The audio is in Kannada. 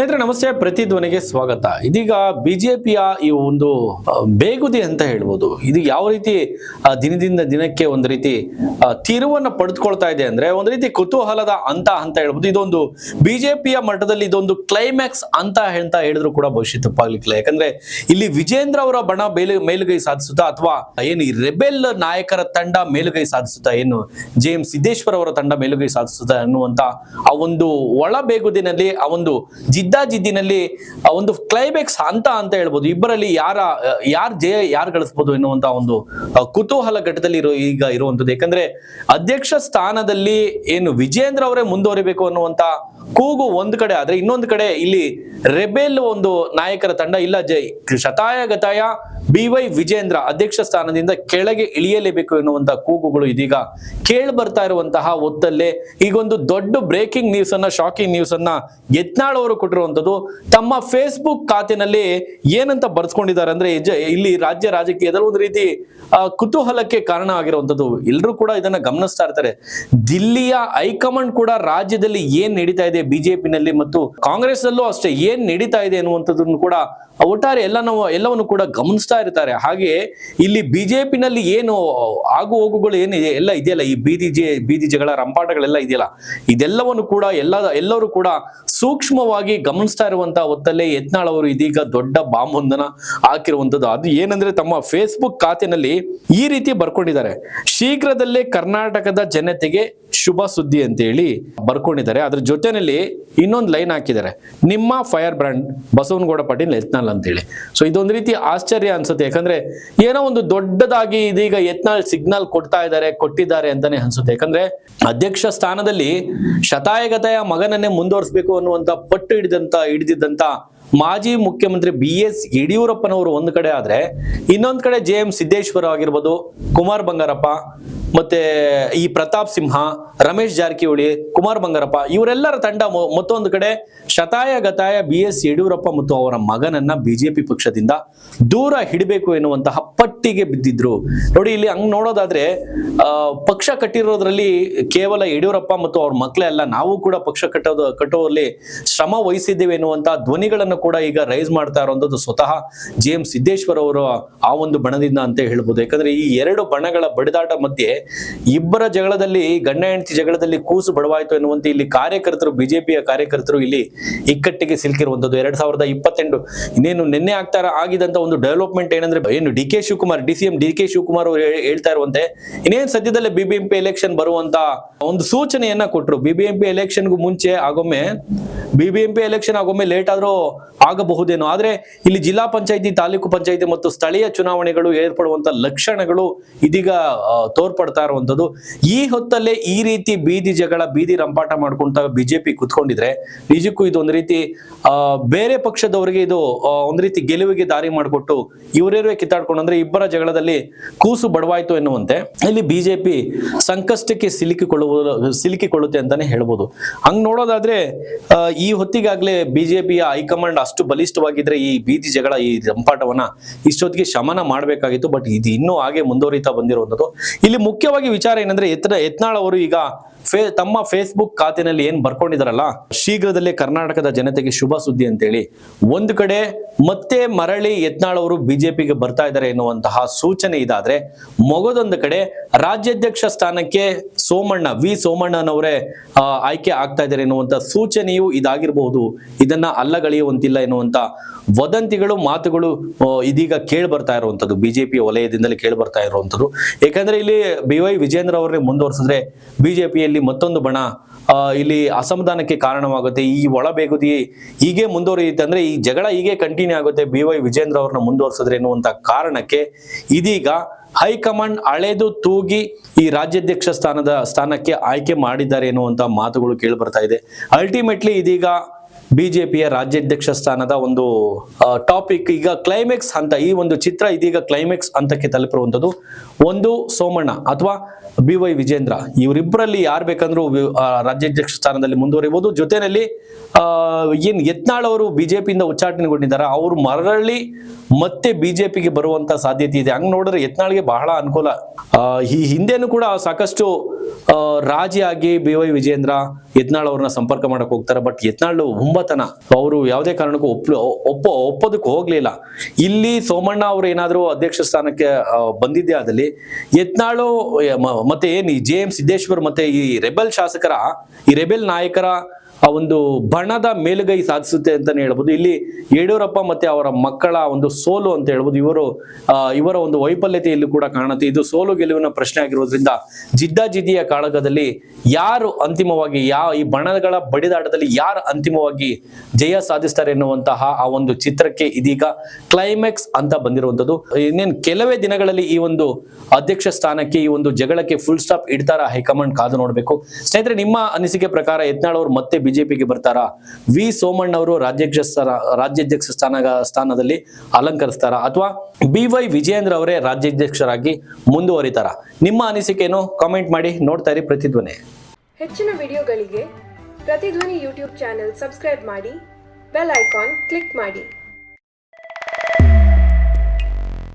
ಸ್ನೇಹಿತರೆ, ನಮಸ್ತೆ. ಪ್ರತಿಧ್ವನಿಗೆ ಸ್ವಾಗತ. ಇದೀಗ ಬಿಜೆಪಿಯ ಈ ಒಂದು ಬೇಗುದಿ ಅಂತ ಹೇಳ್ಬೋದು. ಇದು ಯಾವ ರೀತಿ ದಿನದಿಂದ ದಿನಕ್ಕೆ ಒಂದು ರೀತಿ ತಿರುವನ್ನು ಪಡೆದುಕೊಳ್ತಾ ಇದೆ ಅಂದ್ರೆ ಒಂದು ರೀತಿ ಕುತೂಹಲದ ಅಂತ ಅಂತ ಹೇಳ್ಬೋದು. ಇದೊಂದು ಬಿಜೆಪಿಯ ಮಟ್ಟದಲ್ಲಿ ಇದೊಂದು ಕ್ಲೈಮ್ಯಾಕ್ಸ್ ಅಂತ ಅಂತ ಹೇಳಿದ್ರು ಕೂಡ ಭವಿಷ್ಯ ತಪ್ಪಾಗ್ಲಿಕ್ಕಿಲ್ಲ ಯಾಕಂದ್ರೆ ಇಲ್ಲಿ ವಿಜೇಂದ್ರ ಅವರ ಬಣ ಬೇಲು, ಮೇಲುಗೈ ಸಾಧಿಸುತ್ತಾ ಅಥವಾ ಏನು ರೆಬೆಲ್ ನಾಯಕರ ತಂಡ ಮೇಲುಗೈ ಸಾಧಿಸುತ್ತಾ, ಏನು ಜೆ ಎಂ ಸಿದ್ದೇಶ್ವರ ಅವರ ತಂಡ ಮೇಲುಗೈ ಸಾಧಿಸುತ್ತಾ ಅನ್ನುವಂತ ಆ ಒಂದು ಒಳ ಬೇಗುದಿನಲ್ಲಿ ಆ ಒಂದು ಆ, ಒಂದು ಕ್ಲೈಮ್ಯಾಕ್ಸ್ ಅಂತ ಅಂತ ಹೇಳ್ಬೋದು. ಇಬ್ಬರಲ್ಲಿ ಯಾರ ಯಾರ್ ಜಯ ಯಾರು ಗಳಿಸ್ಬೋದು ಎನ್ನುವಂತ ಒಂದು ಕುತೂಹಲ ಘಟ್ಟದಲ್ಲಿ ಇರೋ, ಈಗ ಇರುವಂತದ್ದು ಯಾಕಂದ್ರೆ ಅಧ್ಯಕ್ಷ ಸ್ಥಾನದಲ್ಲಿ ಏನು ವಿಜೇಂದ್ರ ಅವರೇ ಮುಂದುವರಿಬೇಕು ಅನ್ನುವಂತ ಕೂಗು ಒಂದು ಕಡೆ ಆದ್ರೆ ಇನ್ನೊಂದು ಕಡೆ ಇಲ್ಲಿ ರೆಬೆಲ್ ಒಂದು ನಾಯಕರ ತಂಡ ಇಲ್ಲ. ಜೈ ಶತಾಯ ಗತಾಯ ಬಿ ವೈ ವಿಜೇಂದ್ರ ಅಧ್ಯಕ್ಷ ಸ್ಥಾನದಿಂದ ಕೆಳಗೆ ಇಳಿಯಲೇಬೇಕು ಎನ್ನುವಂತಹ ಕೂಗುಗಳು ಇದೀಗ ಕೇಳಿ ಬರ್ತಾ ಇರುವಂತಹ ಒತ್ತಲ್ಲೇ ಈಗೊಂದು ದೊಡ್ಡ ಬ್ರೇಕಿಂಗ್ ನ್ಯೂಸ್ ಅನ್ನ ಶಾಕಿಂಗ್ ನ್ಯೂಸ್ ಅನ್ನ ಯತ್ನಾಳ್ ಅವರು ಕೊಟ್ಟಿರುವಂತದ್ದು ತಮ್ಮ ಫೇಸ್ಬುಕ್ ಖಾತೆನಲ್ಲಿ ಏನಂತ ಬರ್ಸ್ಕೊಂಡಿದ್ದಾರೆ ಅಂದ್ರೆ ಇಲ್ಲಿ ರಾಜ್ಯ ರಾಜಕೀಯದಲ್ಲಿ ಒಂದು ರೀತಿ ಕುತೂಹಲಕ್ಕೆ ಕಾರಣ ಆಗಿರುವಂತದ್ದು ಎಲ್ಲರೂ ಕೂಡ ಇದನ್ನ ಗಮನಿಸ್ತಾ ಇರ್ತಾರೆ. ದಿಲ್ಲಿಯ ಹೈಕಮಾಂಡ್ ಕೂಡ ರಾಜ್ಯದಲ್ಲಿ ಏನ್ ನಡೀತಾ ಇದೆ ಬಿಜೆಪಿನಲ್ಲಿ ಮತ್ತು ಕಾಂಗ್ರೆಸ್ ಅಲ್ಲೂ ಅಷ್ಟೇ. ಏನ್ ನಡೀತಾ ಇದೆ ಅನ್ನುವಂಥದ್ದನ್ನು ಕೂಡ ಒಟ್ಟಾರೆ ಎಲ್ಲ ನಾವು ಎಲ್ಲವನ್ನು ಕೂಡ ಗಮನಿಸ್ತಾ ಇರ್ತಾರೆ. ಹಾಗೆ ಇಲ್ಲಿ ಬಿಜೆಪಿನಲ್ಲಿ ಏನು ಆಗು ಹೋಗುಗಳು ಏನಿದೆ ಎಲ್ಲ ಇದೆಯಲ್ಲ? ಈ ಬೀದಿ ಜೆ, ಬೀದಿ ರಂಪಾಟಗಳೆಲ್ಲ ಇದೆಯಲ್ಲ? ಇದೆಲ್ಲವನ್ನು ಕೂಡ ಎಲ್ಲ, ಎಲ್ಲರೂ ಕೂಡ ಸೂಕ್ಷ್ಮವಾಗಿ ಗಮನಿಸ್ತಾ ಇರುವಂತಹ ಹೊತ್ತಲ್ಲೇ ಯತ್ನಾಳ್ ಅವರು ಇದೀಗ ದೊಡ್ಡ ಬಾಂಬ್ ಒಂದನ್ನ ಹಾಕಿರುವಂತದ್ದು ಅದು ಏನಂದ್ರೆ ತಮ್ಮ ಫೇಸ್ಬುಕ್ ಖಾತೆನಲ್ಲಿ ಈ ರೀತಿ ಬರ್ಕೊಂಡಿದ್ದಾರೆ. ಶೀಘ್ರದಲ್ಲೇ ಕರ್ನಾಟಕದ ಜನತೆಗೆ ಶುಭ ಸುದ್ದಿ ಅಂತ ಹೇಳಿ ಬರ್ಕೊಂಡಿದ್ದಾರೆ. ಅದ್ರ ಜೊತೆನಲ್ಲಿ ಇನ್ನೊಂದು ಲೈನ್ ಹಾಕಿದ್ದಾರೆ. ನಿಮ್ಮ ಫೈರ್ ಬ್ರ್ಯಾಂಡ್ ಬಸವನಗೌಡ ಪಾಟೀಲ್ ಯತ್ನಾಳ್ ಅಂತೇಳಿ. ಸೊ ಇದೊಂದು ರೀತಿ ಆಶ್ಚರ್ಯ ಅನ್ಸುತ್ತೆ. ಯಾಕಂದ್ರೆ ಏನೋ ಒಂದು ದೊಡ್ಡದಾಗಿ ಇದೀಗ ಯತ್ನಾಳ್ ಸಿಗ್ನಲ್ ಕೊಡ್ತಾ ಇದ್ದಾರೆ, ಕೊಟ್ಟಿದ್ದಾರೆ ಅಂತಾನೆ ಅನ್ಸುತ್ತೆ. ಯಾಕಂದ್ರೆ ಅಧ್ಯಕ್ಷ ಸ್ಥಾನದಲ್ಲಿ ಶತಾಯಗತಾಯ ಮಗನನ್ನೇ ಮುಂದುವರಿಸಬೇಕು ಅನ್ನುವಂತ ಪಟ್ಟು ಹಿಡಿದಂತ, ಹಿಡಿದಿದ್ದಂತ ಮಾಜಿ ಮುಖ್ಯಮಂತ್ರಿ ಬಿ ಎಸ್ ಯಡಿಯೂರಪ್ಪನವರು ಒಂದು ಕಡೆ ಆದ್ರೆ ಇನ್ನೊಂದ್ ಕಡೆ ಜೆ ಎಂ ಸಿದ್ದೇಶ್ವರ ಆಗಿರ್ಬೋದು, ಕುಮಾರ್ ಬಂಗಾರಪ್ಪ ಮತ್ತೆ ಈ ಪ್ರತಾಪ್ ಸಿಂಹ, ರಮೇಶ್ ಜಾರಕಿಹೊಳಿ, ಕುಮಾರ್ ಬಂಗಾರಪ್ಪ, ಇವರೆಲ್ಲರ ತಂಡ ಮತ್ತೊಂದು ಕಡೆ ಶತಾಯ ಗತಾಯ ಬಿ ಎಸ್ ಯಡಿಯೂರಪ್ಪ ಮತ್ತು ಅವರ ಮಗನನ್ನ ಬಿಜೆಪಿ ಪಕ್ಷದಿಂದ ದೂರ ಹಿಡಬೇಕು ಎನ್ನುವಂತಹ ಪಟ್ಟಿಗೆ ಬಿದ್ದಿದ್ರು. ನೋಡಿ, ಇಲ್ಲಿ ಹಂಗ್ ನೋಡೋದಾದ್ರೆ ಪಕ್ಷ ಕಟ್ಟಿರೋದ್ರಲ್ಲಿ ಕೇವಲ ಯಡಿಯೂರಪ್ಪ ಮತ್ತು ಅವ್ರ ಮಕ್ಕಳೇ ಅಲ್ಲ, ನಾವು ಕೂಡ ಪಕ್ಷ ಕಟ್ಟೋದು, ಕಟ್ಟುವಲ್ಲಿ ಶ್ರಮ ವಹಿಸಿದ್ದೇವೆ ಎನ್ನುವಂತಹ ಧ್ವನಿಗಳನ್ನು ಕೂಡ ಈಗ ರೈಸ್ ಮಾಡ್ತಾ ಇರುವಂತದ್ದು ಸ್ವತಃ ಜೆ ಎಂ ಸಿದ್ದೇಶ್ವರ್ ಅವರು ಆ ಒಂದು ಬಣದಿಂದ ಅಂತ ಹೇಳ್ಬೋದು. ಯಾಕಂದ್ರೆ ಈ ಎರಡು ಬಣಗಳ ಬಡಿದಾಟ ಮಧ್ಯೆ ಇಬ್ಬರ ಜಗಳದಲ್ಲಿ ಗಂಡ ಹೆಂಡತಿ ಜಗಳದಲ್ಲಿ ಕೂಸು ಬಡವಾಯಿತು ಎನ್ನುವಂತೆ ಇಲ್ಲಿ ಕಾರ್ಯಕರ್ತರು ಬಿಜೆಪಿಯ ಕಾರ್ಯಕರ್ತರು ಇಲ್ಲಿ ಇಕ್ಕಟ್ಟಿಗೆ ಸಿಲುಕಿರುವಂತದ್ದು ಎರಡ್ ಸಾವಿರದ ಇಪ್ಪತ್ತೆಂಟು ಇನ್ನೇನು ನಿನ್ನೆ ಆಗ್ತಾರ ಆಗಿದಂತ ಒಂದು ಡೆವಲಪ್ಮೆಂಟ್ ಏನಂದ್ರೆ ಏನು D K Shivakumar D C M D K Shivakumar ಅವರು ಹೇಳ್ತಾ ಇರುವಂತೆ ಇನ್ನೇನು ಸದ್ಯದಲ್ಲೇ ಬಿಬಿಎಂಪಿ ಎಲೆಕ್ಷನ್ ಬರುವಂತ ಒಂದು ಸೂಚನೆಯನ್ನ ಕೊಟ್ಟರು ಬಿಬಿಎಂಪಿ ಎಲೆಕ್ಷನ್ಗೂ ಮುಂಚೆ ಆಗೊಮ್ಮೆ ಬಿಬಿಎಂಪಿ ಎಲೆಕ್ಷನ್ ಆಗೊಮ್ಮೆ ಲೇಟ್ ಆದ್ರೂ ಆಗಬಹುದೇನೋ. ಆದ್ರೆ ಇಲ್ಲಿ ಜಿಲ್ಲಾ ಪಂಚಾಯತಿ ತಾಲೂಕು ಪಂಚಾಯತಿ ಮತ್ತು ಸ್ಥಳೀಯ ಚುನಾವಣೆಗಳು ಏರ್ಪಡುವಂತ ಲಕ್ಷಣಗಳು ಇದೀಗ ಆ, ತೋರ್ಪಡ್ತಾ ಇರುವಂತದ್ದು ಈ ಹೊತ್ತಲ್ಲೇ ಈ ರೀತಿ ಬೀದಿ ಜಗಳ, ಬೀದಿ ರಂಪಾಟ ಮಾಡ್ಕೊಂತ ಬಿಜೆಪಿ ಕುತ್ಕೊಂಡಿದ್ರೆ ನಿಜಕ್ಕೂ ಇದು ಒಂದು ರೀತಿ ಬೇರೆ ಪಕ್ಷದವರಿಗೆ ಇದು ಒಂದ್ ರೀತಿ ಗೆಲುವಿಗೆ ದಾರಿ ಮಾಡಿಕೊಟ್ಟು ಇವರೇರುವೆ ಕಿತ್ತಾಡ್ಕೊಂಡು ಅಂದ್ರೆ ಇಬ್ಬರ ಜಗಳದಲ್ಲಿ ಕೂಸು ಬಡವಾಯ್ತು ಎನ್ನುವಂತೆ. ಇಲ್ಲಿ ಬಿಜೆಪಿ ಸಂಕಷ್ಟಕ್ಕೆ ಸಿಲುಕಿಕೊಳ್ಳುವ, ಸಿಲುಕಿಕೊಳ್ಳುತ್ತೆ ಅಂತಾನೆ ಹೇಳ್ಬೋದು. ಹಂಗ್ ನೋಡೋದಾದ್ರೆ ಈ ಹೊತ್ತಿಗಾಗ್ಲೇ ಬಿಜೆಪಿಯ ಹೈಕಮಾಂಡ್ ಅಷ್ಟು ಬಲಿಷ್ಠವಾಗಿದ್ರೆ ಈ ಬೀದಿ ಜಗಳ, ಈ ರಂಪಾಟವನ್ನ ಇಷ್ಟೊತ್ತಿಗೆ ಶಮನ ಮಾಡಬೇಕಾಗಿತ್ತು. ಬಟ್ ಇದು ಇನ್ನೂ ಹಾಗೆ ಮುಂದುವರಿತಾ ಬಂದಿರುವಂತದ್ದು ಇಲ್ಲಿ ಮುಖ್ಯವಾಗಿ ವಿಚಾರ ಏನಂದ್ರೆ ಯತ್ನ ಯತ್ನಾಳ್ ಅವರು ಈಗ ಫೇ, ತಮ್ಮ ಫೇಸ್ಬುಕ್ ಖಾತೆನಲ್ಲಿ ಏನ್ ಬರ್ಕೊಂಡಿದಾರಲ್ಲ, ಶೀಘ್ರದಲ್ಲೇ ಕರ್ನಾಟಕದ ಜನತೆಗೆ ಶುಭ ಸುದ್ದಿ ಅಂತೇಳಿ. ಒಂದು ಕಡೆ ಮತ್ತೆ ಮರಳಿ ಯತ್ನಾಳ್ ಅವರು ಬಿಜೆಪಿಗೆ ಬರ್ತಾ ಇದ್ದಾರೆ ಎನ್ನುವಂತಹ ಸೂಚನೆ ಇದಾದ್ರೆ, ಮೊಗದೊಂದು ಕಡೆ ರಾಜ್ಯಾಧ್ಯಕ್ಷ ಸ್ಥಾನಕ್ಕೆ ಸೋಮಣ್ಣ, ವಿ ಸೋಮಣ್ಣನವರೇ ಆಯ್ಕೆ ಆಗ್ತಾ ಇದ್ದಾರೆ ಎನ್ನುವಂತ ಸೂಚನೆಯು ಇದಾಗಿರಬಹುದು ಇದನ್ನ ಅಲ್ಲಗಳೆಯುವಂತಿಲ್ಲ ಎನ್ನುವಂತ ವದಂತಿಗಳು, ಮಾತುಗಳು ಇದೀಗ ಕೇಳಿ ಬರ್ತಾ ಇರುವಂತದ್ದು. ಬಿಜೆಪಿ ವಲಯದಿಂದಲೇ ಕೇಳಿ ಬರ್ತಾ ಇರುವಂತದ್ದು. ಯಾಕಂದ್ರೆ ಇಲ್ಲಿ ಬಿ ವೈ ವಿಜೇಂದ್ರ ಅವರನ್ನೇ ಮುಂದುವರಿಸಿದ್ರೆ ಬಿಜೆಪಿಯಲ್ಲಿ ಮತ್ತೊಂದು ಬಣ ಇಲ್ಲಿ ಅಸಮಾಧಾನಕ್ಕೆ ಕಾರಣವಾಗುತ್ತೆ. ಈ ಒಳಬೇಗುದಿ ಹೀಗೆ ಮುಂದುವರಿಯುತ್ತೆ ಅಂದ್ರೆ ಈ ಜಗಳ ಹೀಗೆ ಕಂಟಿನ್ಯೂ ಆಗುತ್ತೆ. ಬಿ ವೈ ವಿಜೇಂದ್ರ ಅವ್ರನ್ನ ಮುಂದುವರಿಸಿದ್ರೆ ಎನ್ನುವಂತ ಕಾರಣಕ್ಕೆ ಇದೀಗ ಹೈಕಮಾಂಡ್ ಅಳೆದು ತೂಗಿ ಈ ರಾಜ್ಯಾಧ್ಯಕ್ಷ ಸ್ಥಾನದ ಸ್ಥಾನಕ್ಕೆ ಆಯ್ಕೆ ಮಾಡಿದ್ದಾರೆ ಎನ್ನುವಂತ ಮಾತುಗಳು ಕೇಳಿ ಬರ್ತಾ ಇದೆ. ಅಲ್ಟಿಮೇಟ್ಲಿ ಇದೀಗ ಬಿಜೆಪಿಯ ರಾಜ್ಯಾಧ್ಯಕ್ಷ ಸ್ಥಾನದ ಒಂದು ಟಾಪಿಕ್ ಈಗ ಕ್ಲೈಮ್ಯಾಕ್ಸ್ ಹಂತ, ಈ ಒಂದು ಚಿತ್ರ ಇದೀಗ ಕ್ಲೈಮ್ಯಾಕ್ಸ್ ಹಂತಕ್ಕೆ ತಲುಪಿರುವಂತದ್ದು ಒಂದು ಸೋಮಣ್ಣ ಅಥವಾ ಬಿ ವೈ ವಿಜೇಂದ್ರ. ಇವರಿಬ್ಬರಲ್ಲಿ ಯಾರು ಬೇಕಂದ್ರೂ ರಾಜ್ಯಾಧ್ಯಕ್ಷ ಸ್ಥಾನದಲ್ಲಿ ಮುಂದುವರಿಬಹುದು ಜೊತೆಯಲ್ಲಿ ಏನ್ ಯತ್ನಾಳ್ ಅವರು ಬಿಜೆಪಿಯಿಂದ ಉಚ್ಚಾಟನೆಗೊಂಡಿದ್ದಾರೆ, ಅವರು ಮರಳಿ ಮತ್ತೆ ಬಿಜೆಪಿಗೆ ಬರುವಂತ ಸಾಧ್ಯತೆ ಇದೆ. ಹಂಗ್ ನೋಡಿದ್ರೆ ಯತ್ನಾಳ್ಗೆ ಬಹಳ ಅನುಕೂಲ. ಈ ಹಿಂದೆನೂ ಕೂಡ ಸಾಕಷ್ಟು ರಾಜಿಯಾಗಿ ಬಿ ವೈ ವಿಜೇಂದ್ರ ಯತ್ನಾಳ್ ಅವ್ರನ್ನ ಸಂಪರ್ಕ ಮಾಡಕ್ ಹೋಗ್ತಾರೆ. ಬಟ್ ಯತ್ನಾಳ್ ಒಂಬತನ ಅವರು ಯಾವುದೇ ಕಾರಣಕ್ಕೂ ಒಪ್ಪ ಒಪ್ಪ, ಒಪ್ಪೋದಕ್ಕೆ ಹೋಗ್ಲಿಲ್ಲ. ಇಲ್ಲಿ ಸೋಮಣ್ಣ ಅವರು ಏನಾದರೂ ಅಧ್ಯಕ್ಷ ಸ್ಥಾನಕ್ಕೆ ಬಂದಿದ್ದೆ ಆದಲ್ಲಿ ಯತ್ನಾಳು ಮತ್ತೆ ಏನ್ ಈ ಜೆ ಎಂ ಸಿದ್ದೇಶ್ವರ್ ಮತ್ತೆ ಈ ರೆಬೆಲ್ ಶಾಸಕರ, ಈ ರೆಬೆಲ್ ನಾಯಕರ ಆ ಒಂದು ಬಣದ ಮೇಲುಗೈ ಸಾಧಿಸುತ್ತೆ ಅಂತಾನೆ ಹೇಳ್ಬೋದು. ಇಲ್ಲಿ ಯಡಿಯೂರಪ್ಪ ಮತ್ತೆ ಅವರ ಮಕ್ಕಳ ಒಂದು ಸೋಲು ಅಂತ ಹೇಳ್ಬೋದು. ಇವರು ಇವರ ಒಂದು ವೈಫಲ್ಯತೆ ಇಲ್ಲಿ ಕೂಡ ಕಾಣುತ್ತೆ. ಇದು ಸೋಲು ಗೆಲುವಿನ ಪ್ರಶ್ನೆ ಆಗಿರೋದ್ರಿಂದ ಜಿದ್ದಾಜಿದ್ದಿಯ ಕಾಳಗದಲ್ಲಿ ಯಾರು ಅಂತಿಮವಾಗಿ ಯಾ, ಈ ಬಣಗಳ ಬಡಿದಾಟದಲ್ಲಿ ಯಾರು ಅಂತಿಮವಾಗಿ ಜಯ ಸಾಧಿಸ್ತಾರೆ ಎನ್ನುವಂತಹ ಆ ಒಂದು ಚಿತ್ರಕ್ಕೆ ಇದೀಗ ಕ್ಲೈಮ್ಯಾಕ್ಸ್ ಅಂತ ಬಂದಿರುವಂತದ್ದು ಇನ್ನೇನು ಕೆಲವೇ ದಿನಗಳಲ್ಲಿ ಈ ಒಂದು ಅಧ್ಯಕ್ಷ ಸ್ಥಾನಕ್ಕೆ, ಈ ಒಂದು ಜಗಳಕ್ಕೆ ಫುಲ್ ಸ್ಟಾಪ್ ಇಡ್ತಾರ ಹೈಕಮಾಂಡ್ ಕಾದು ನೋಡಬೇಕು. ಸ್ನೇಹಿತರೆ, ನಿಮ್ಮ ಅನಿಸಿಕೆ ಪ್ರಕಾರ ಯತ್ನಾಳ್ ಅವರು ಮತ್ತೆ ಬಿಜೆಪಿಗೆ ಬರ್ತಾರಾ? ವಿ ಸೋಮಣ್ಣ ಅವರು ರಾಜ್ಯಾಧ್ಯಕ್ಷ ರಾಜ್ಯಾಧ್ಯಕ್ಷ ಸ್ಥಾನ ಸ್ಥಾನದಲ್ಲಿ ಅಲಂಕರಿಸ್ತಾರ? ಅಥವಾ ಬಿ ವೈ ವಿಜಯೇಂದ್ರ ಅವರೇ ರಾಜ್ಯಾಧ್ಯಕ್ಷರಾಗಿ ಮುಂದುವರಿತಾರ? ನಿಮ್ಮ ಅನಿಸಿಕೆಯನ್ನು ಕಾಮೆಂಟ್ ಮಾಡಿ, ನೋಡ್ತಾ ಇರಿ ಪ್ರತಿಧ್ವನಿ. ಹೆಚ್ಚಿನ ವಿಡಿಯೋಗಳಿಗೆ ಪ್ರತಿಧ್ವನಿ ಯೂಟ್ಯೂಬ್ ಚಾನೆಲ್ ಸಬ್ಸ್ಕ್ರೈಬ್ ಮಾಡಿ, ಬೆಲ್ ಐಕಾನ್ ಕ್ಲಿಕ್ ಮಾಡಿ.